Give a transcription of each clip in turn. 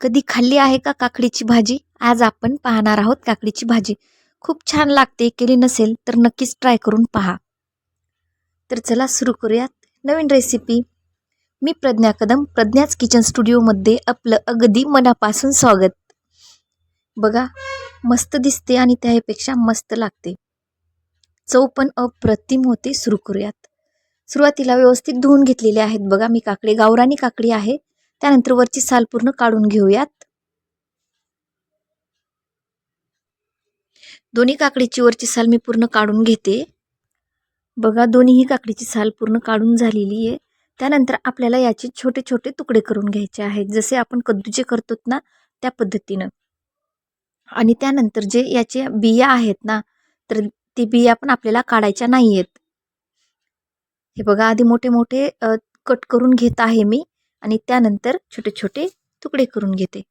कधी खाल्ली आहे का काकडीची भाजी? आज आपण पाहणार आहोत काकडीची भाजी. खूप छान लागते केली नसेल तर नक्कीच ट्राय करून पहा. तर चला सुरू करूयात नवीन रेसिपी मी प्रज्ञा कदम प्रज्ञाच किचन स्टुडिओमध्ये आपलं अगदी मनापासून स्वागत. बघा मस्त दिसते आणि त्यापेक्षा मस्त लागते. चव पण अप्रतिम होते. सुरू करूयात. सुरुवातीला व्यवस्थित धुवून घेतलेले आहेत. बघा मी काकडी गावरानी काकडी आहे. त्यानंतर वरची साल पूर्ण काढून घेऊयात. दोन्ही काकडीची वरची साल मी पूर्ण काढून घेते. बघा दोन्हीही काकडीची साल पूर्ण काढून झालेली आहे. त्यानंतर आपल्याला याचे छोटे छोटे तुकडे करून घ्यायचे आहेत. जसे आपण कद्दूचे करतो ना त्या पद्धतीनं. आणि त्यानंतर जे याचे बिया आहेत ना तर ते बिया पण आपल्याला काढायच्या नाही आहेत हे बघा आधी मोठे मोठे कट करून घेत आहे मी. आणि त्यानंतर छोटे छोटे तुकडे करून घेते.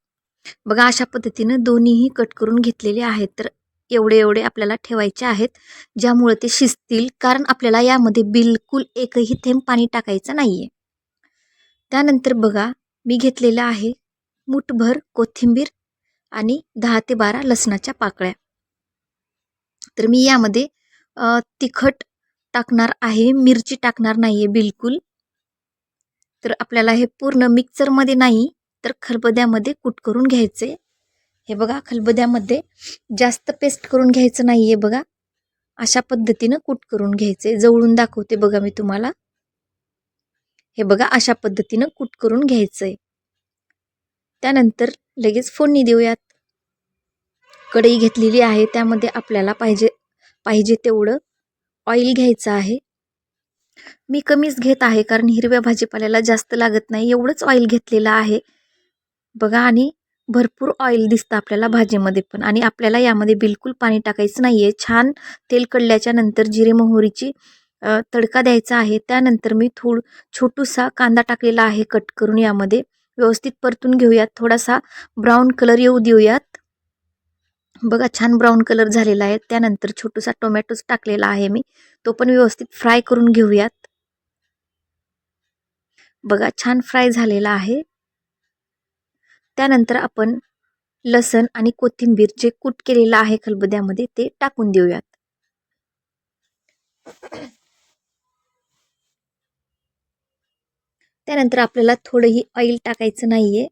बघा अशा पद्धतीनं दोन्हीही कट करून घेतलेले आहेत. तर एवढे एवढे आपल्याला ठेवायचे आहेत ज्यामुळे ते शिजतील. कारण आपल्याला यामध्ये बिलकुल एकही थेंब पाणी टाकायचं नाही आहे त्यानंतर बघा मी घेतलेलं आहे मुठभर कोथिंबीर आणि दहा ते बारा लसणाच्या पाकळ्या. तर मी यामध्ये तिखट टाकणार आहे मिरची टाकणार नाही आहे बिलकुल. तर आपल्याला हे पूर्ण मिक्सरमध्ये नाही तर खलबद्यामध्ये कूट करून घ्यायचे. हे बघा खलबद्यामध्ये जास्त पेस्ट करून घ्यायचं नाही आहे बघा. अशा पद्धतीनं कूट करून घ्यायचे. जवळून दाखवते बघा मी तुम्हाला. हे बघा अशा पद्धतीनं कूट करून घ्यायचं आहे त्यानंतर लगेच फोडणी देऊयात. कढई घेतलेली आहे त्यामध्ये आपल्याला पाहिजे पाहिजे तेवढं ऑइल घ्यायचं आहे. मी कमीच घेत आहे कारण हिरव्या भाजीपाल्याला जास्त लागत नाही एवढंच ऑइल घेतलेलं आहे. बघा आणि भरपूर ऑइल दिसतं आपल्याला भाजीमध्ये पण आणि आपल्याला यामध्ये बिलकुल पाणी टाकायचं नाही आहे छान तेल कडल्याच्या नंतर जिरे मोहरीची तडका द्यायचा आहे. त्यानंतर मी थोड छोटूसा कांदा टाकलेला आहे कट करून यामध्ये. व्यवस्थित परतून घेऊयात. थोडासा ब्राऊन कलर येऊ देऊयात. बघा छान ब्राऊन कलर झालेला आहे. त्यानंतर छोटूसा टोमॅटोच टाकलेला आहे मी. तो पण व्यवस्थित फ्राय करून घेऊयात. बघा छान फ्राय झालेला आहे. त्यानंतर आपण लसण आणि कोथिंबीर जे कूट केलेलं आहे खलबद्यामध्ये ते टाकून देऊयात. त्यानंतर आपल्याला थोडंही ऑइल टाकायचं नाहीये.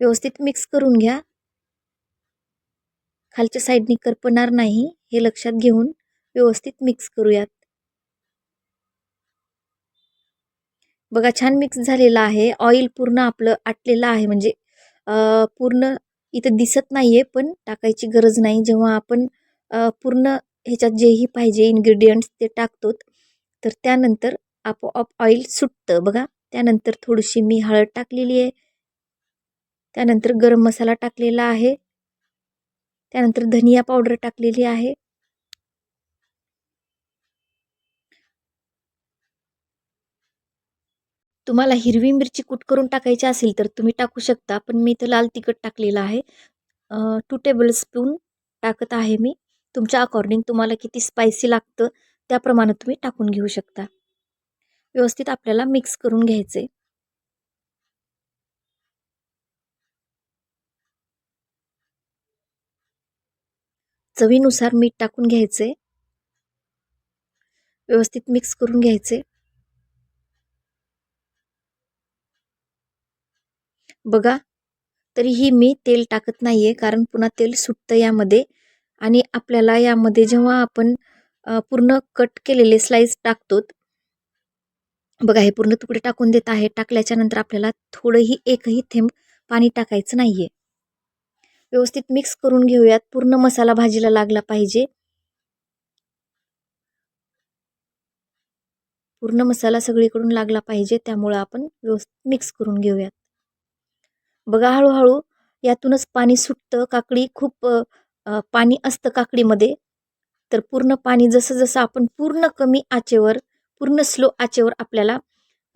व्यवस्थित मिक्स करून घ्या. खालच्या साईडने करपणार नाही हे लक्षात घेऊन व्यवस्थित मिक्स करूयात. बघा छान मिक्स झालेलं आहे. ऑइल पूर्ण आपलं आटलेलं आहे. म्हणजे पूर्ण इथं दिसत नाही आहे पण टाकायची गरज नाही. जेव्हा आपण पूर्ण ह्याच्यात जेही पाहिजे इन्ग्रेडियंट्स ते टाकतो तर त्यानंतर आपोआप ऑइल सुटतं. बघा त्यानंतर थोडीशी मी हळद टाकलेली आहे. त्यानंतर गरम मसाला टाकलेला आहे. त्यानंतर धनिया पावडर टाकलेली आहे. तुम्हाला हिरवी मिरची कूट करून टाकायची असेल तर तुम्ही टाकू शकता पण मी इथं लाल तिखट टाकलेलं आहे. टू टेबल स्पून टाकत आहे मी. तुमच्या अकॉर्डिंग तुम्हाला किती स्पायसी लागतं त्याप्रमाणे तुम्ही टाकून घेऊ शकता. व्यवस्थित आपल्याला मिक्स करून घ्यायचे चवीनुसार मीठ टाकून घ्यायचे. व्यवस्थित मिक्स करून घ्यायचे. बघा तरीही मी तेल टाकत नाही आहे कारण पुन्हा तेल सुटतं यामध्ये. आणि आपल्याला यामध्ये जेव्हा आपण पूर्ण कट केलेले स्लाईस टाकतो बघा हे पूर्ण तुकडे टाकून देत आहे टाकल्याच्या नंतर आपल्याला थोडंही एकही थेंब पाणी टाकायचं नाही आहे व्यवस्थित मिक्स करून घेऊयात. पूर्ण मसाला भाजीला लागला पाहिजे. पूर्ण मसाला सगळीकडून लागला पाहिजे त्यामुळं आपण व्यवस्थित मिक्स करून घेऊयात. बघा हळूहळू यातूनच पाणी सुटतं. काकडी खूप पाणी असतं काकडीमध्ये. तर पूर्ण पाणी जसं जसं आपण पूर्ण कमी आचेवर पूर्ण स्लो आचेवर आपल्याला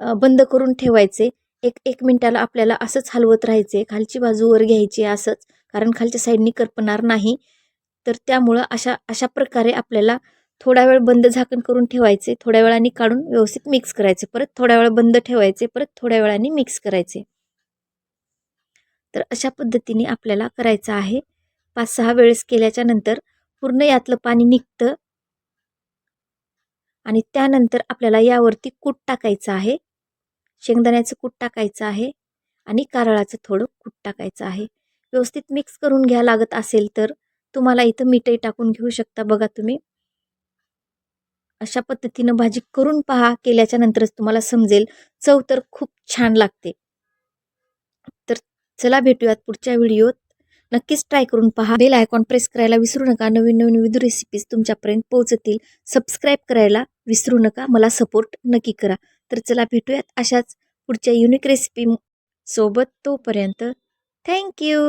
बंद करून ठेवायचे एक एक मिनटाला आपल्याला असंच हलवत राहायचे खालची बाजूवर घ्यायची असंच कारण खालच्या साईडनी करपणार नाही. तर त्यामुळं अशा अशा प्रकारे आपल्याला थोडा वेळ बंद झाकण करून ठेवायचे थोड्या वेळाने काढून व्यवस्थित मिक्स करायचे परत थोड्या वेळ बंद ठेवायचे परत थोड्या वेळाने मिक्स करायचे तर अशा पद्धतीने आपल्याला करायचं आहे. पाच सहा वेळेस केल्याच्यानंतर पूर्ण यातलं पाणी निघतं. आणि त्यानंतर आपल्याला यावरती कूट टाकायचं आहे. शेंगदाण्याचं कूट टाकायचं आहे आणि कारळाचं थोडं कूट टाकायचं आहे. व्यवस्थित मिक्स करून घ्या लागत असेल तर तुम्हाला इथं मीठही टाकून घेऊ शकता बघा तुम्ही. अशा पद्धतीनं भाजी करून पहा केल्याच्या नंतरच तुम्हाला समजेल. चव तर खूप छान लागते. तर चला भेटूयात पुढच्या व्हिडिओत. नक्कीच ट्राय करून पहा. बेल आयकॉन प्रेस करायला विसरू नका. नवीन नवीन विविध रेसिपीज तुमच्यापर्यंत पोहोचतील. सबस्क्राईब करायला विसरू नका. मला सपोर्ट नक्की करा. तर चला भेटूयात अशाच पुढच्या युनिक रेसिपी सोबत तोपर्यंत. थँक्यू